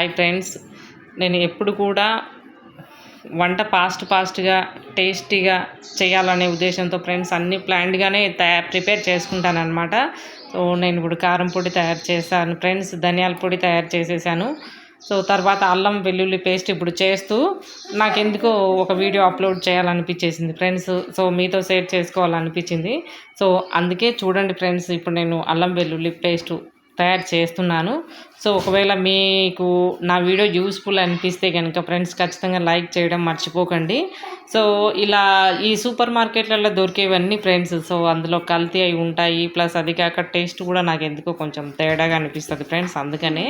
Hi friends. నేను ఎప్పుడు కూడా వంట ఫాస్ట్ ఫాస్ట్గా టేస్టీగా చేయాలనే ఉద్దేశంతో ఫ్రెండ్స్ అన్ని ప్లాన్డ్గానే తయారు ప్రిపేర్ చేసుకుంటానమాట సో నేను ఇప్పుడు కారం పొడి తయారు చేశాను ఫ్రెండ్స్ ధనియాల పొడి తయారు చేసేసాను. సో తర్వాత అల్లం వెల్లుల్లి పేస్ట్ ఇప్పుడు చేస్తూ నాకు ఎందుకో ఒక వీడియో అప్లోడ్ చేయాలనిపించేసింది ఫ్రెండ్స్. సో మీతో షేర్ చేసుకోవాలనిపించింది. సో అందుకే చూడండి ఫ్రెండ్స్ ఇప్పుడు నేను అల్లం వెల్లుల్లి పేస్ట్ తయారు చేస్తున్నాను. సో ఒకవేళ మీకు నా వీడియో యూస్ఫుల్ అనిపిస్తే కనుక ఫ్రెండ్స్ ఖచ్చితంగా లైక్ చేయడం మర్చిపోకండి. సో ఇలా ఈ సూపర్ మార్కెట్లలో దొరికేవన్నీ ఫ్రెండ్స్ సో అందులో కల్తీ అయి ఉంటాయి. ప్లస్ అది కాక టేస్ట్ కూడా నాకు ఎందుకో కొంచెం తేడాగా అనిపిస్తుంది ఫ్రెండ్స్. అందుకనే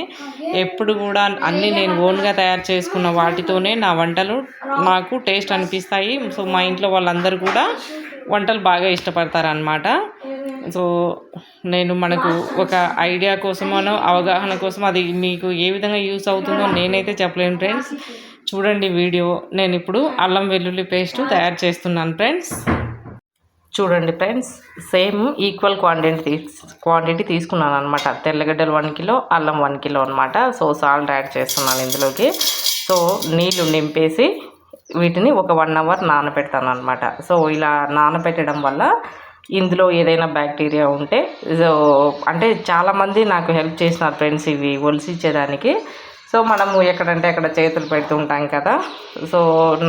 ఎప్పుడు కూడా అన్నీ నేను ఓన్గా తయారు చేసుకున్న వాటితోనే నా వంటలు నాకు టేస్ట్ అనిపిస్తాయి. సో మా ఇంట్లో వాళ్ళందరూ కూడా వంటలు బాగా ఇష్టపడతారు అన్నమాట సో నేను మనకు ఒక ఐడియా కోసమనో అవగాహన కోసం అది మీకు ఏ విధంగా యూస్ అవుతుందో నేనైతే చెప్పలేను ఫ్రెండ్స్. చూడండి వీడియో. నేను ఇప్పుడు అల్లం వెల్లుల్లి పేస్ట్ తయారు చేస్తున్నాను ఫ్రెండ్స్. చూడండి friends same equal quantity quantity తీసుకున్నాను అనమాట తెల్లగడ్డలు వన్ కిలో అల్లం వన్ కిలో అనమాట సో సాల్ట్ యాడ్ చేస్తున్నాను ఇందులోకి. సో నీళ్ళు నింపేసి వీటిని ఒక వన్ అవర్ నానబెడతాను అనమాట సో ఇలా నానబెట్టడం వల్ల ఇందులో ఏదైనా బ్యాక్టీరియా ఉంటే సో అంటే చాలామంది నాకు హెల్ప్ చేసినారు ఫ్రెండ్స్ ఇవి ఒలిసిచ్చేదానికి సో మనము ఎక్కడంటే అక్కడ చేతులు పెడుతూ ఉంటాం కదా. సో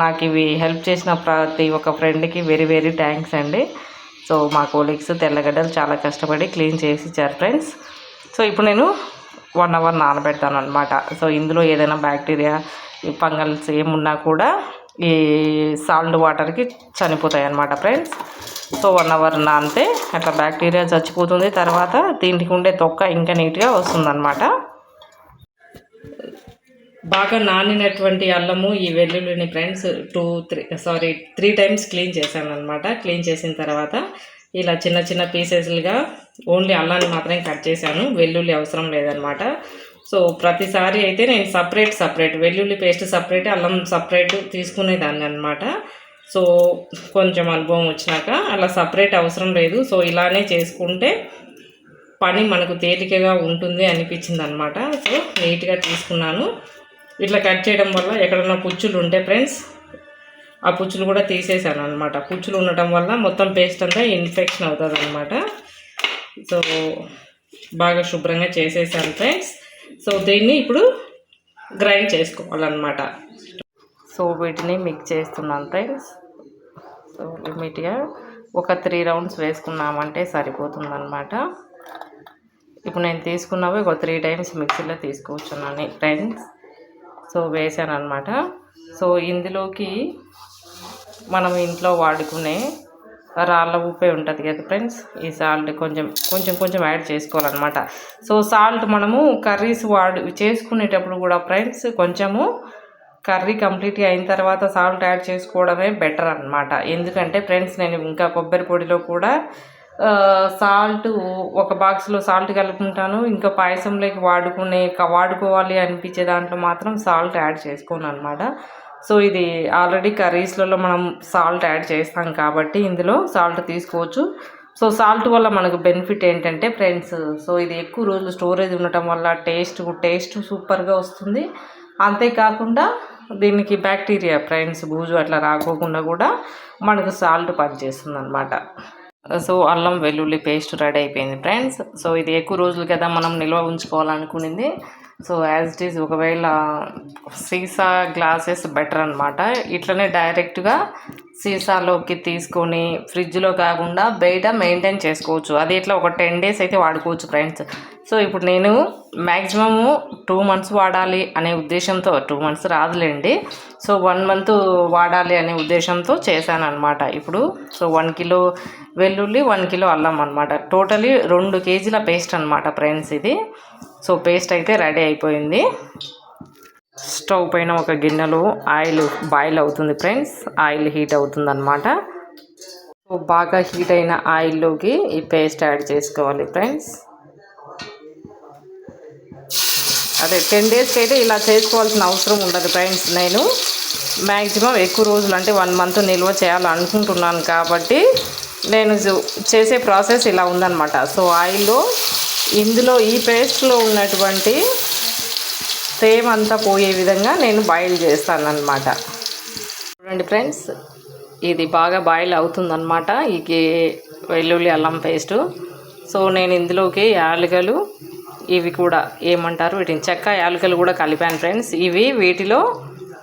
నాకు ఇవి హెల్ప్ చేసిన ప్రతి ఒక్క ఫ్రెండ్కి వెరీ వెరీ థ్యాంక్స్ అండి. సో మా కోలీగ్స్ తెల్లగడ్డలు చాలా కష్టపడి క్లీన్ చేసి ఇచ్చారు ఫ్రెండ్స్. సో ఇప్పుడు నేను వన్ అవర్ నానబెడతాను అనమాట సో ఇందులో ఏదైనా బ్యాక్టీరియా ఫంగల్స్ ఏమున్నా కూడా ఈ సాల్ట్ వాటర్కి చనిపోతాయి అన్నమాట ఫ్రెండ్స్. సో వన్ అవర్ నానితే అట్లా బ్యాక్టీరియా చచ్చిపోతుంది. తర్వాత దీనికి ఉండే తొక్క ఇంకా నీట్గా వస్తుందన్నమాట. బాగా నానినటువంటి అల్లము ఈ వెల్లుల్లిని friends two three sorry three times clean చేశాను అనమాట క్లీన్ చేసిన తర్వాత ఇలా చిన్న చిన్న పీసెస్లుగా ఓన్లీ అల్లాన్ని మాత్రమే కట్ చేశాను. వెల్లుల్లి అవసరం లేదనమాట సో ప్రతిసారి అయితే నేను సపరేట్ సపరేట్ వెల్లుల్లి పేస్ట్ సపరేట్ అల్లం సపరేట్ తీసుకునేదాన్ని అనమాట సో కొంచెం అనుభవం వచ్చినాక అలా సపరేట్ అవసరం లేదు. సో ఇలానే చేసుకుంటే పని మనకు తేలికగా ఉంటుంది అనిపించింది అనమాట సో నీట్గా తీసుకున్నాను. ఇట్లా కట్ చేయడం వల్ల ఎక్కడన్నా పుచ్చులు ఉంటే ఫ్రెండ్స్ ఆ పుచ్చులు కూడా తీసేసాను అనమాట పుచ్చులు ఉండటం వల్ల మొత్తం పేస్ట్ అంతా ఇన్ఫెక్షన్ అవుతుంది అనమాట సో బాగా శుభ్రంగా చేసేసాను ఫ్రెండ్స్. సో దీన్ని ఇప్పుడు గ్రైండ్ చేసుకోవాలన్నమాట. సో వీటిని మిక్స్ చేస్తున్నాను ఫ్రెండ్స్. లిమిట్గా ఒక త్రీ రౌండ్స్ వేసుకున్నామంటే సరిపోతుందన్నమాట. ఇప్పుడు నేను తీసుకున్నవి ఒక త్రీ టైమ్స్ మిక్సీలో తీసుకొచ్చున్నాను ఫ్రెండ్స్. సో వేసాను అనమాట సో ఇందులోకి మనం ఇంట్లో వాడుకునే రాళ్ళ ఉప్పే ఉంటుంది కదా ఫ్రెండ్స్ ఈ సాల్ట్ కొంచెం కొంచెం కొంచెం యాడ్ చేసుకోవాలన్నమాట. సో సాల్ట్ మనము కర్రీస్ వాడు చేసుకునేటప్పుడు కూడా ఫ్రెండ్స్ కొంచెము కర్రీ కంప్లీట్ అయిన తర్వాత సాల్ట్ యాడ్ చేసుకోవడమే బెటర్ అనమాట ఎందుకంటే ఫ్రెండ్స్ నేను ఇంకా కొబ్బరి పొడిలో కూడా సాల్ట్ ఒక బాక్స్లో సాల్ట్ కలుపుకుంటాను. ఇంకా పాయసంలోకి వాడుకునే వాడుకోవాలి అనిపించే దాంట్లో మాత్రం సాల్ట్ యాడ్ చేసుకోను అనమాట సో ఇది ఆల్రెడీ కర్రీస్లలో మనం సాల్ట్ యాడ్ చేస్తాం కాబట్టి ఇందులో సాల్ట్ తీసుకోవచ్చు. సో సాల్ట్ వల్ల మనకు బెనిఫిట్ ఏంటంటే ఫ్రెండ్స్ సో ఇది ఎక్కువ రోజులు స్టోరేజ్ ఉండటం వల్ల టేస్ట్ టేస్ట్ సూపర్గా వస్తుంది. అంతేకాకుండా దీనికి బ్యాక్టీరియా ఫ్రెండ్స్ బూజు అట్లా రాకోకుండా కూడా మనకు సాల్ట్ పనిచేస్తుంది అనమాట సో అల్లం వెల్లుల్లి పేస్ట్ రెడీ అయిపోయింది ఫ్రెండ్స్. సో ఇది ఎక్కువ రోజులు కదా మనం నిల్వ ఉంచుకోవాలనుకునింది. సో యాజ్ ఇట్ ఈజ్ ఒకవేళ సీసా గ్లాసెస్ బెటర్ అనమాట ఇట్లనే డైరెక్ట్గా సీసాలోకి తీసుకొని ఫ్రిడ్జ్లో కాకుండా బయట మెయింటైన్ చేసుకోవచ్చు. అది ఇట్లా ఒక టెన్ డేస్ అయితే వాడుకోవచ్చు ఫ్రెండ్స్ సో ఇప్పుడు నేను మ్యాక్సిమము టూ మంత్స్ వాడాలి అనే ఉద్దేశంతో టూ మంత్స్ రాదులేండి. సో వన్ మంత్ వాడాలి అనే ఉద్దేశంతో చేశాను అనమాట ఇప్పుడు. సో వన్ కిలో వెల్లుల్లి వన్ కిలో అల్లం అనమాట టోటలీ రెండు కేజీల పేస్ట్ అనమాట ఫ్రెండ్స్ ఇది. సో పేస్ట్ అయితే రెడీ అయిపోయింది. స్టవ్ పైన ఒక గిన్నెలో ఆయిల్ బాయిల్ అవుతుంది ఫ్రెండ్స్. ఆయిల్ హీట్ అవుతుంది అనమాట సో బాగా హీట్ అయిన ఆయిల్లోకి ఈ పేస్ట్ యాడ్ చేసుకోవాలి ఫ్రెండ్స్. అదే టెన్ డేస్కి అయితే ఇలా చేసుకోవాల్సిన అవసరం ఉండదు ఫ్రెండ్స్. నేను మ్యాక్సిమం ఎక్కువ రోజులు అంటే వన్ మంత్ నిల్వ చేయాలనుకుంటున్నాను కాబట్టి నేను చేసే ప్రాసెస్ ఇలా ఉందన్నమాట. సో ఆయిల్లో ఇందులో ఈ పేస్ట్లో ఉన్నటువంటి సేమ్ అంతా పోయే విధంగా నేను బాయిల్ చేస్తాను అనమాట చూడండి ఫ్రెండ్స్ ఇది బాగా బాయిల్ అవుతుందన్నమాట ఈ వెల్లుల్లి అల్లం పేస్టు. సో నేను ఇందులోకి యాలుగలు ఇవి కూడా ఏమంటారు వీటిని చెక్క యాలకలు కూడా కలిపాను ఫ్రెండ్స్. ఇవి వీటిలో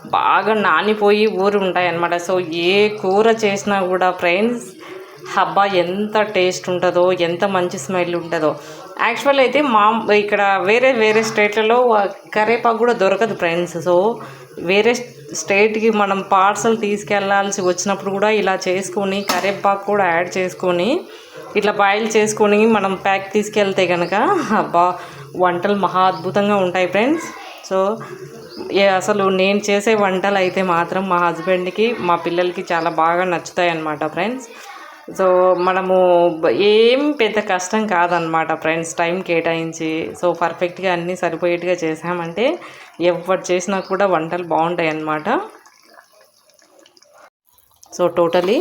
బాగా నానిపోయి ఊరు ఉంటాయి అన్నమాట సో ఏ కూర చేసినా కూడా ఫ్రెండ్స్ హబ్బా ఎంత టేస్ట్ ఉంటుందో ఎంత మంచి స్మెల్ ఉంటుందో యాక్చువల్ అయితే మా ఇక్కడ వేరే వేరే స్టేట్లలో కరేపాకు కూడా దొరకదు ఫ్రెండ్స్ సో వేరే స్టేట్కి మనం పార్సల్ తీసుకెళ్ళాల్సి వచ్చినప్పుడు కూడా ఇలా చేసుకొని కరేపాకు కూడా యాడ్ చేసుకొని ఇట్లా బాయిల్ చేసుకొని మనం ప్యాక్ తీసుకెళ్తే కనుక అబ్బా వంటలు మహా అద్భుతంగా ఉంటాయి ఫ్రెండ్స్ సో అసలు నేను చేసే వంటలు అయితే మాత్రం మా హస్బెండ్కి మా పిల్లలకి చాలా బాగా నచ్చుతాయి అన్నమాట ఫ్రెండ్స్ సో మనము ఏం పెద్ద కష్టం కాదనమాట ఫ్రెండ్స్ టైం కేటాయించి. సో పర్ఫెక్ట్గా అన్నీ సరిపోయేట్టుగా చేసామంటే ఎవరు చేసినా కూడా వంటలు బాగుంటాయి అన్నమాట. సో టోటలీ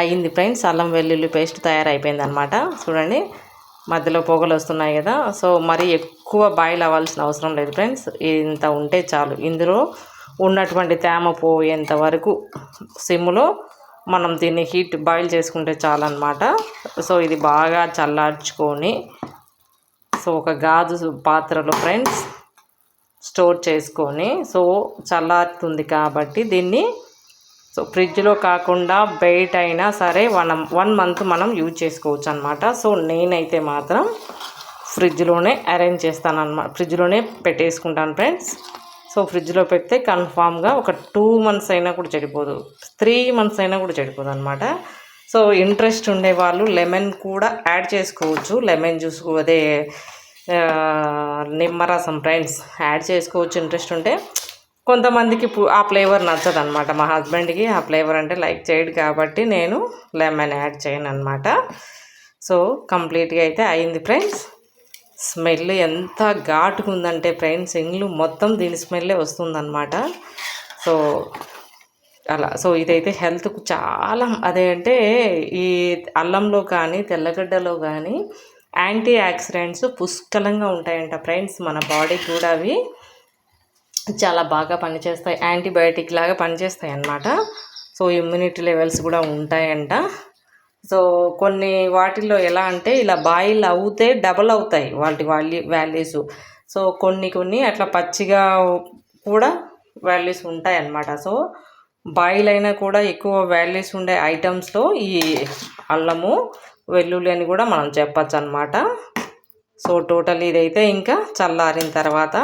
అయింది ఫ్రెండ్స్ అల్లం వెల్లుల్లి పేస్ట్ తయారైపోయింది అనమాట చూడండి మధ్యలో పొగలు వస్తున్నాయి కదా. సో మరి ఎక్కువ బాయిల్ అవ్వాల్సిన అవసరం లేదు ఫ్రెండ్స్ ఇంత ఉంటే చాలు. ఇందులో ఉన్నటువంటి తేమ పోయేంత వరకు సిమ్లో మనం దీన్ని హీట్ బాయిల్ చేసుకుంటే చాలన్నమాట. సో ఇది బాగా చల్లార్చుకొని సో ఒక గాజు పాత్రలో ఫ్రెండ్స్ స్టోర్ చేసుకొని సో చల్లారుతుంది కాబట్టి దీన్ని సో ఫ్రిడ్జ్లో కాకుండా బయట అయినా సరే వన్ వన్ మంత్ మనం యూజ్ చేసుకోవచ్చు అనమాట సో నేనైతే మాత్రం ఫ్రిడ్జ్లోనే అరేంజ్ చేస్తాను అనమాట ఫ్రిడ్జ్లోనే పెట్టేసుకుంటాను ఫ్రెండ్స్. సో ఫ్రిడ్జ్లో పెడితే కన్ఫామ్గా ఒక టూ మంత్స్ అయినా కూడా చెడిపోదు. త్రీ మంత్స్ అయినా కూడా చెడిపోదు అనమాట సో ఇంట్రెస్ట్ ఉండేవాళ్ళు లెమన్ కూడా యాడ్ చేసుకోవచ్చు. లెమన్ జ్యూస్ అదే నిమ్మరసం ఫ్రెండ్స్ యాడ్ చేసుకోవచ్చు ఇంట్రెస్ట్ ఉంటే. కొంతమందికి ఆ ఫ్లేవర్ నచ్చదు అనమాట మా హస్బెండ్కి ఆ ఫ్లేవర్ అంటే లైక్ చేయడు కాబట్టి నేను లెమన్ యాడ్ చేయను అనమాట సో కంప్లీట్గా అయితే అయింది ఫ్రెండ్స్. స్మెల్ ఎంత ఘాటుగా ఉందంటే ఫ్రెండ్స్ ఇంగ్లు మొత్తం దీని స్మెల్లే వస్తుందన్నమాట. సో అలా సో ఇదైతే హెల్త్కు చాలా అదే అంటే ఈ అల్లంలో కానీ తెల్లగడ్డలో కానీ యాంటీ ఆక్సిడెంట్స్ పుష్కలంగా ఉంటాయంట ఫ్రెండ్స్ మన బాడీకి కూడా అవి చాలా బాగా పనిచేస్తాయి. యాంటీబయాటిక్ లాగా పనిచేస్తాయి అన్నమాట సో ఇమ్యూనిటీ లెవెల్స్ కూడా ఉంటాయంట. సో కొన్ని వాటిల్లో ఎలా అంటే ఇలా బాయిల్ అవుతే డబల్ అవుతాయి వాటి వాల్యూ వాల్యూస్. సో కొన్ని కొన్ని అట్లా పచ్చిగా కూడా వాల్యూస్ ఉంటాయి అన్నమాట సో బాయిల్ అయినా కూడా ఎక్కువ వాల్యూస్ ఉండే ఐటమ్స్లో ఈ అల్లము వెల్లుల్లి అని కూడా మనం చెప్పచ్చు అనమాట సో టోటల్ ఇదైతే ఇంకా చల్లారిన తర్వాత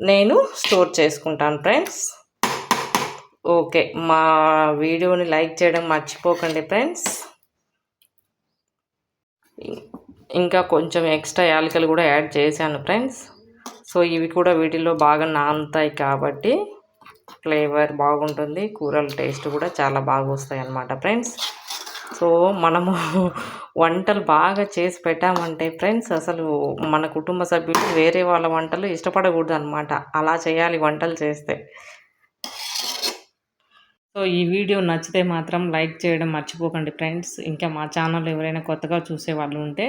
నేను స్టోర్ చేసుకుంటాను ఫ్రెండ్స్. ఓకే మా వీడియోని లైక్ చేయడం మర్చిపోకండి ఫ్రెండ్స్. ఇంకా కొంచెం ఎక్స్ట్రా యాలకలు కూడా యాడ్ చేశాను ఫ్రెండ్స్. సో ఇవి కూడా వీటిలో బాగా నానుతాయి కాబట్టి ఫ్లేవర్ బాగుంటుంది. కూరల టేస్ట్ కూడా చాలా బాగా వస్తాయి అన్నమాట ఫ్రెండ్స్. సో మనము వంటలు బాగా చేసి పెట్టామంటే ఫ్రెండ్స్ అసలు మన కుటుంబ సభ్యులు వేరే వాళ్ళ వంటలు ఇష్టపడకూడదు అనమాట అలా చేయాలి వంటలు చేస్తే. సో ఈ వీడియో నచ్చితే మాత్రం లైక్ చేయడం మర్చిపోకండి ఫ్రెండ్స్. ఇంకా మా ఛానల్ ఎవరైనా కొత్తగా చూసే వాళ్ళు ఉంటే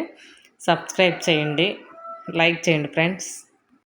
సబ్స్క్రైబ్ చేయండి. లైక్ చేయండి ఫ్రెండ్స్.